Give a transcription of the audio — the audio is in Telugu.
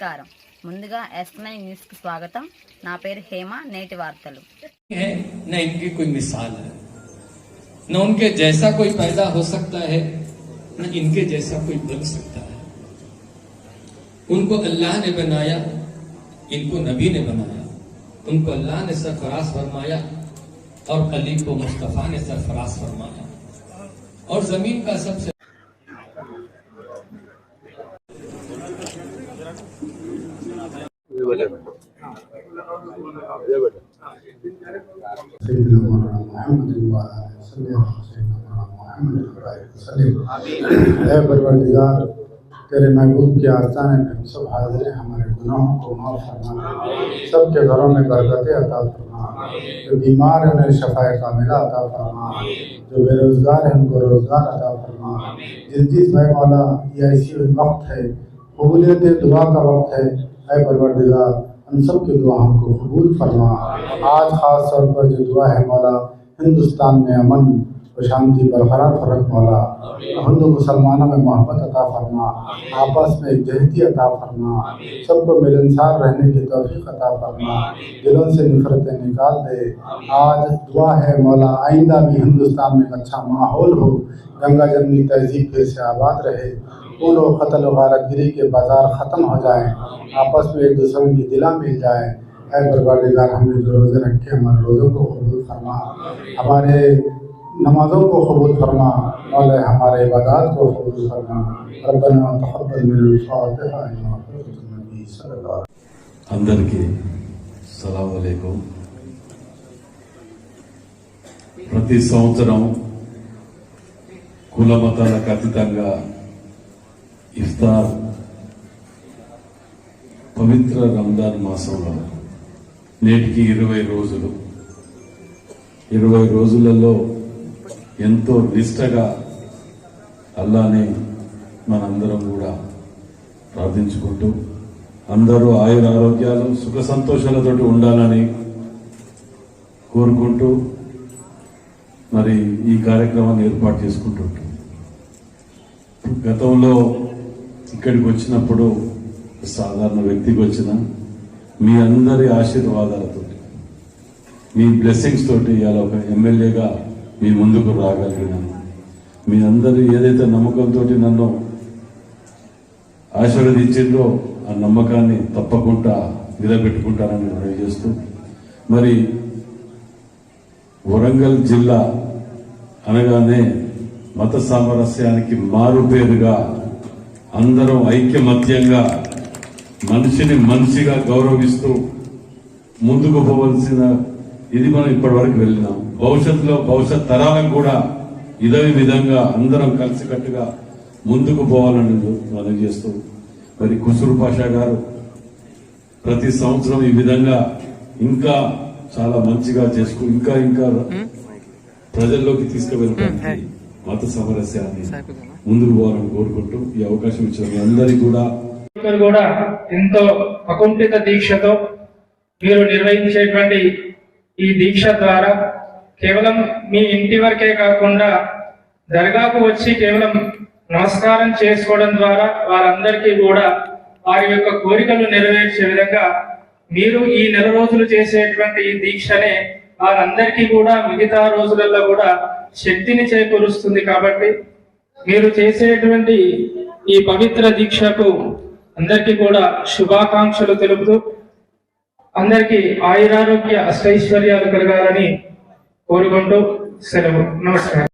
ముందుగా ఎస్ నైన్ న్యూస్ కి స్వాగతం నా పేరు హేమ నేటి వార్తలు है न इनकी कोई मिसाल है न उनके जैसा कोई पैदा हो सकता है न इनके जैसा कोई बन सकता है उनको अल्लाह ने बनाया इनको नबी ने बनाया उनको अल्लाह ने सरफराज फरमाया और अली को मुस्तफ़ा ने सरफराज फरमाया और जमीन का सबसे اے پروردگار تیرے محبوب کی آستانے میں ہم سب حاضر ہیں ہمارے گناہوں کو معاف فرما سب کے گھروں میں برکتیں عطا فرما جو بیمار ہیں انہیں شفاء کاملہ عطا فرما جو بے روزگار ہیں ان کو روزگار عطا فرما جس جس بھائی مولا یہ ایسی وقت ہے قبولیت دعا کا وقت ہے۔ اے پروردگار، ہم سب کی دعاؤں کو قبول فرما۔ آج خاص طور پر جو دعا ہے مولا، ہندوستان میں امن و شانتی برقرار فرق مولا۔ ہندو مسلمانوں میں محبت عطا فرما۔ آپس میں جہتی عطا فرما۔ سب کو ملنسار رہنے کی توفیق عطا فرما۔ دلوں سے نفرتیں نکال دے۔ آج دعا ہے مولا، آئندہ بھی ہندوستان میں ایک اچھا ماحول ہو۔ گنگا جمنی تہذیب پھر سے آباد رہے۔ خون و قتل و غارت گری کے بازار ختم ہو جائیں، آپس میں ایک دوسرے کی دلا مل جائے اے پروردگار، ہم نے جو روزے رکھے، ہمارے روزوں کو قبول فرما۔ ہمارے نمازوں کو قبول فرما۔ مولا، ہمارے عبادات کو قبول فرما۔ ربنا تقبل من الفاتحہ النبی صلی اللہ علیہ وسلم۔ اندر کے السلام علیکم۔ ప్రతి సంవత్సరం కులమతాలకు అతీతంగా ఇఫ్తార్ పవిత్ర రంజాన్ మాసంలో నేటికి ఇరవై రోజులు. ఇరవై రోజులలో ఎంతో నిష్టగా అల్లాని మనందరం కూడా ప్రార్థించుకుంటూ అందరూ ఆయుర ఆరోగ్యాలు సుఖ సంతోషాలతో ఉండాలని కోరుకుంటూ మరి ఈ కార్యక్రమాన్ని ఏర్పాటు చేసుకుంటుంటాం గతంలో ఇక్కడికి వచ్చినప్పుడు సాధారణ వ్యక్తికి వచ్చిన మీ అందరి ఆశీర్వాదాలతో మీ బ్లెస్సింగ్స్ తోటి ఇవాళ ఒక ఎమ్మెల్యేగా మీ ముందుకు రాగలిగినాను. మీ అందరూ ఏదైతే నమ్మకంతో నన్ను ఆశీర్వదించిందో ఆ నమ్మకాన్ని తప్పకుండా నిలబెట్టుకుంటానని తెలియజేస్తూ మరి వరంగల్ జిల్లా అనగానే మత సామరస్యానికి మారు పేరుగా అందరం ఐక్యమత్యంగా మనిషిని మనిషిగా గౌరవిస్తూ ముందుకు పోవలసిన ఇది మనం ఇప్పటి వరకు వెళ్ళినాం. భవిష్యత్తులో భవిష్యత్ తరాలకు కూడా ఇదే విధంగా అందరం కలిసికట్టుగా ముందుకు పోవాలని మనం చేస్తూ మరి కుసురు పాషా గారు ప్రతి సంవత్సరం ఈ విధంగా ఇంకా చాలా మంచిగా చేసుకు ఇంకా ఇంకా ప్రజల్లోకి తీసుకువెళ్ళడానికి మత సమరస్యాన్ని ముందుకు పోవాలని కోరుకుంటూ ఈ అవకాశం ఇచ్చిన అందరికీ కూడా కూడా ఎంతో అకుంఠిత దీక్షతో మీరు నిర్వహించేటువంటి ఈ దీక్ష ద్వారా కేవలం మీ ఇంటి వరకే కాకుండా దర్గాకు వచ్చి కేవలం నమస్కారం చేసుకోవడం ద్వారా వారందరికీ కూడా వారి యొక్క కోరికలు నెరవేర్చే విధంగా మీరు ఈ నెల రోజులు చేసేటువంటి ఈ దీక్షనే వారందరికీ కూడా మిగతా రోజులలో కూడా శక్తిని చేకూరుస్తుంది కాబట్టి మీరు చేసేటువంటి ఈ పవిత్ర దీక్షకు అందరికీ కూడా శుభాకాంక్షలు తెలుపుతూ అందరికీ ఆయురారోగ్య అష్టైశ్వర్యాలు కలగాలని కోరుకుంటూ సెలవు. నమస్కారం.